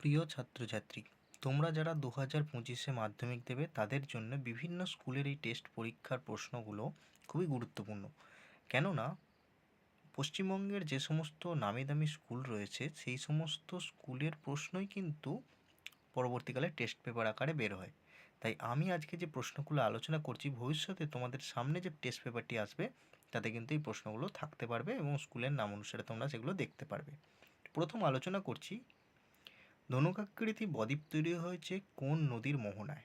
প্রিয় ছাত্রছাত্রী, তোমরা যারা দু হাজার পঁচিশে মাধ্যমিক দেবে, তাদের জন্য বিভিন্ন স্কুলের এই টেস্ট পরীক্ষার প্রশ্নগুলো খুবই গুরুত্বপূর্ণ। কেননা, পশ্চিমবঙ্গের যে সমস্ত নামি দামি স্কুল রয়েছে, সেই সমস্ত স্কুলের প্রশ্নই কিন্তু পরবর্তীকালে টেস্ট পেপার আকারে বের হয়। তাই আমি আজকে যে প্রশ্নগুলো আলোচনা করছি, ভবিষ্যতে তোমাদের সামনে যে টেস্ট পেপারটি আসবে, তাতে কিন্তু এই প্রশ্নগুলো থাকতে পারবে এবং স্কুলের নাম অনুসারে তোমরা সেগুলো দেখতে পারবে। প্রথম আলোচনা করছি ধনুকাকৃতি বদ্বীপ তৈরি হয়েছে কোন নদীর মোহনায়?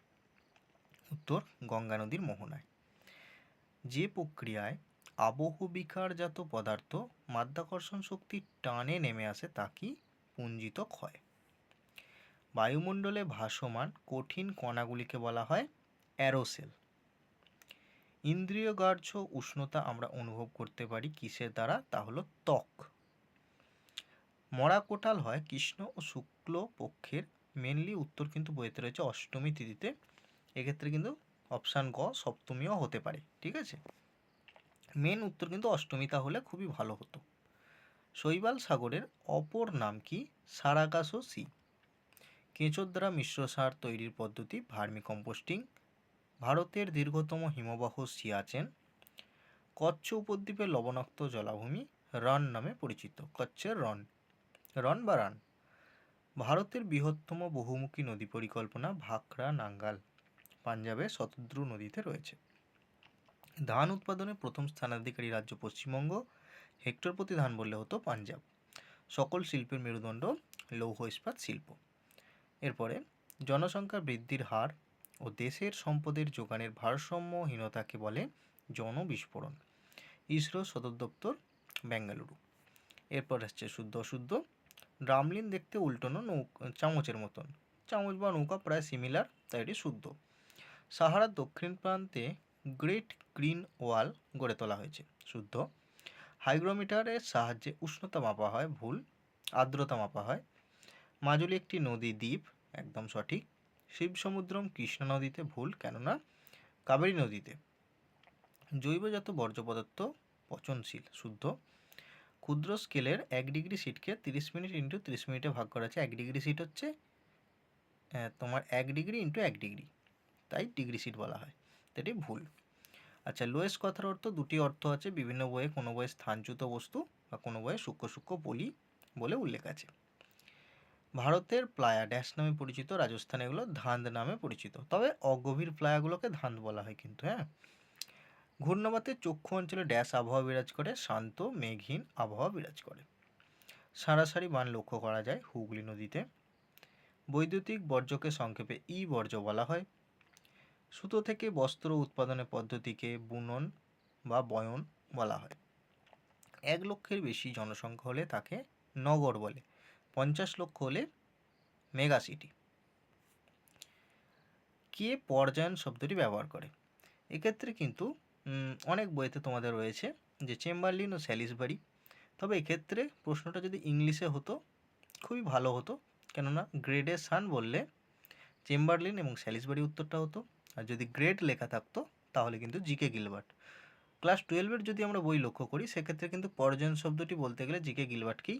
উত্তর, গঙ্গা নদীর মোহনায়। যে প্রক্রিয়ায় আবহবিকারজাত পদার্থ মাধ্যাকর্ষণ শক্তির টানে নেমে আসে তা কি? পুঞ্জিত ক্ষয়। বায়ুমণ্ডলে ভাসমান কঠিন কণাগুলিকে বলা হয় অ্যারোসেল। ইন্দ্রিয়গ্রাহ্য উষ্ণতা আমরা অনুভব করতে পারি কিসের দ্বারা? তা হলো ত্বক। মরা কোটাল হয় কৃষ্ণ ও শুক্ল পক্ষের। মেনলি উত্তর কিন্তু বইতে রয়েছে অষ্টমী তিথিতে। এক্ষেত্রে কিন্তু অপশান গ সপ্তমীও হতে পারে, ঠিক আছে? মেন উত্তর কিন্তু অষ্টমী, তাহলে খুবই ভালো হতো। শৈবাল সাগরের অপর নাম কি? Sargasso Sea. কেঁচোর দ্বারা মিশ্র সার তৈরির পদ্ধতি, ভার্মি কম্পোস্টিং। ভারতের দীর্ঘতম হিমবাহ সিয়াচেন কচ্ছ উপদ্বীপের লবণাক্ত জলাভূমি রন নামে পরিচিত। কচ্ছের রন রন বা রান ভারতের বৃহত্তম বহুমুখী নদী পরিকল্পনা ভাকরা নাঙ্গাল পাঞ্জাবের শতদ্রু নদীতে রয়েছে। ধান উৎপাদনে প্রথম স্থানাধিকারী রাজ্য পশ্চিমবঙ্গ, হেক্টর প্রতি ধান বললে হতো পাঞ্জাব। সকল শিল্পের মেরুদণ্ড লৌহ ইস্পাত শিল্প। এরপরে জনসংখ্যা বৃদ্ধির হার ও দেশের সম্পদের যোগানের ভারসাম্যহীনতাকে বলে জনবিস্ফোরণ। ইসরো সদর দপ্তর, বেঙ্গালুরু। এরপর আসছে শুদ্ধ অশুদ্ধ। ড্রামলিন দেখতে উল্টোনো নৌ চামচের মতন। চামচ বা নৌকা প্রায় সিমিলার তাই এটি শুদ্ধ। সাহারার দক্ষিণ প্রান্তে গ্রেট গ্রিন ওয়াল গড়ে তোলা হয়েছে। শুদ্ধ। হাইগ্রোমিটারের সাহায্যে উষ্ণতা মাপা হয়, ভুল। আর্দ্রতা মাপা হয়। মাজুলি একটি নদী দ্বীপ, একদম সঠিক। শিব সমুদ্রম কৃষ্ণ নদীতে ভুল, কেননা কাবেরী নদীতে। জৈবজাত বর্জ্য পদার্থ পচনশীল, শুদ্ধ। ক্ষুদ্র স্কেলের এক ডিগ্রি সিটকে তিরিশ মিনিট ইন্টু তিরিশ মিনিটে ভাগ করা আছে এক ডিগ্রি সিট হচ্ছে তোমার এক ডিগ্রি ইন্টু এক ডিগ্রি, তাই ডিগ্রি সিট বলা হয় এটি ভুল। আচ্ছা লোয়েস কথার অর্থ দুটি অর্থ আছে, বিভিন্ন বইয়ে কোনো বইয়ে স্থানচ্যুত বস্তু বা কোনো বইয়ে সূক্ষ্ম সূক্ষ্ম পলি বলে উল্লেখ আছে। ভারতের প্লায়া, ড্যাশ নামে পরিচিত, রাজস্থানে এগুলো ধান্দ নামে পরিচিত, তবে অগভীর প্লায়াগুলোকে ধান্দ বলা হয় কিন্তু হ্যাঁ? ঘূর্ণবাতে চক্ষু অঞ্চলে ড্যাশ আবহাওয়া বিরাজ করে, শান্ত, মেঘহীন আবহাওয়া বিরাজ করে। সারাসারি বান লক্ষ্য করা যায় হুগলি নদীতে। বৈদ্যুতিক বর্জ্যকে সংক্ষেপে ই বর্জ্য বলা হয়। সুতো থেকে বস্ত্র উৎপাদনের পদ্ধতিকে বুনন বা বয়ন বলা হয়। এক লক্ষের বেশি জনসংখ্যা হলে তাকে নগর বলে, পঞ্চাশ লক্ষ হলে মেগা সিটি। কে পর্যায়ন শব্দটি ব্যবহার করে? এক্ষেত্রে কিন্তু অনেক বইতে তোমাদের রয়েছে যে চেম্বারলিন ও স্যালিসবারি। তবে এক্ষেত্রে প্রশ্নটা যদি ইংলিশে হতো, খুবই ভালো হতো। কেননা গ্রেডে সান বললে চেম্বারলিন এবং স্যালিসবারি উত্তরটা হতো। আর যদি গ্রেড লেখা থাকতো, তাহলে কিন্তু জিকে গিলবার্ট। ক্লাস টুয়েলভের যদি আমরা বই লক্ষ্য করি, সেক্ষেত্রে কিন্তু পরজন শব্দটি বলতে গেলে জিকে গিলবার্টকেই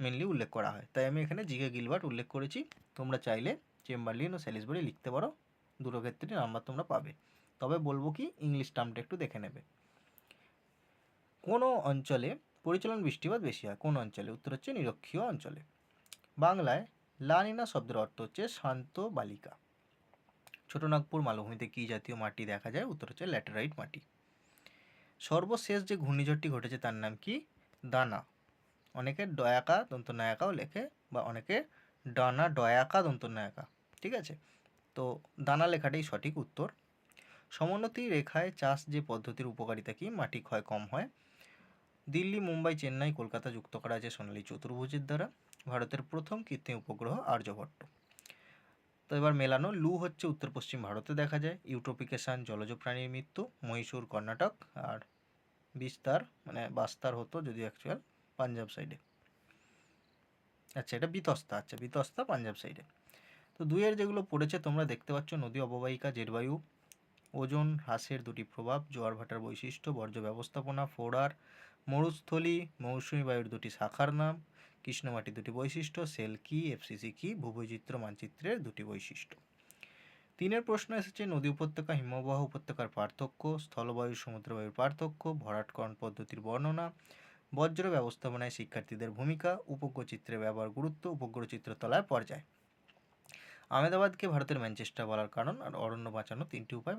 মেনলি উল্লেখ করা হয়। তাই আমি এখানে জিকে গিলবার্ট উল্লেখ করেছি। তোমরা চাইলে চেম্বারলিন ও স্যালিসবারি লিখতে পারো। দুটো ক্ষেত্রে নাম্বার তোমরা পাবে। তবে বলব কি ইংলিশ টার্মটা একটু দেখে নেবে। কোনো অঞ্চলে পরিচালন বৃষ্টিপাত বেশি হয়। কোন অঞ্চলে? উত্তর হচ্ছে নিরক্ষীয় অঞ্চলে। বাংলায় লানিনা শব্দের অর্থ হচ্ছে শান্ত বালিকা। ছোটনাগপুর মালভূমিতে কী জাতীয় মাটি দেখা যায়? উত্তর হচ্ছে ল্যাটেরাইট মাটি। সর্বশেষ যে ঘূর্ণিঝড়টি ঘটেছে তার নাম কি? দানা। অনেকে ডয়াকা, দন্তনায়কাও লেখে বা অনেকে ডানা, ডয়াকা, দন্তনায়কা। ঠিক আছে? তো দানা লেখাটাই সঠিক উত্তর। সমোন্নতি রেখায় চাষ যে পদ্ধতির উপকারিতা কি? মাটি ক্ষয় কম হয়। দিল্লি, মুম্বাই, চেন্নাই, কলকাতা যুক্ত করা আছে সোনালী চতুর্ভুজের দ্বারা। ভারতের প্রথম কৃত্রিম উপগ্রহ আর্যভট্ট। তো এবার মেলানো। লু হচ্ছে উত্তর পশ্চিম ভারতে দেখা যায়। ইউট্রোপিকেশান জলজ প্রাণীর মৃত্যু, মহীশূর, কর্ণাটক আর বিস্তার মানে বাস্তার হতো যদি অ্যাকচুয়াল পাঞ্জাব সাইডে আচ্ছা এটা বিতস্তা। আচ্ছা বিতস্তা পাঞ্জাব সাইডে তো দুইয়ের যেগুলো পড়েছে তোমরা দেখতে পাচ্ছ। নদী অববাহিকা, জেরবায়ু ওজন হ্রাসের দুটি প্রভাব, জোয়ার ভাটার বৈশিষ্ট্য, বর্জ্য ব্যবস্থাপনা, ফোড়ার মরুস্থলী, মৌসুমী বায়ুর দুটি শাখার নাম কৃষ্ণমাটি দুটি বৈশিষ্ট্য, সেল কি, এফসিসি কি, ভূবৈচিত্র্য মানচিত্রের দুটি বৈশিষ্ট্য। তিনের প্রশ্ন এসেছে, নদী উপত্যকা, হিমবাহ উপত্যকার পার্থক্য, স্থলবায়ু, সমুদ্রবায়ুর পার্থক্য, ভরাটকরণ পদ্ধতির বর্ণনা, বজ্র ব্যবস্থাপনায় শিক্ষার্থীদের ভূমিকা, উপগ্রহ চিত্রে ব্যবহার গুরুত্ব, উপগ্রহ চিত্রতলায় পর্যায়। আহমেদাবাদকে ভারতের ম্যানচেস্টার বলার কারণ, আর অরণ্য বাঁচানো তিনটি উপায়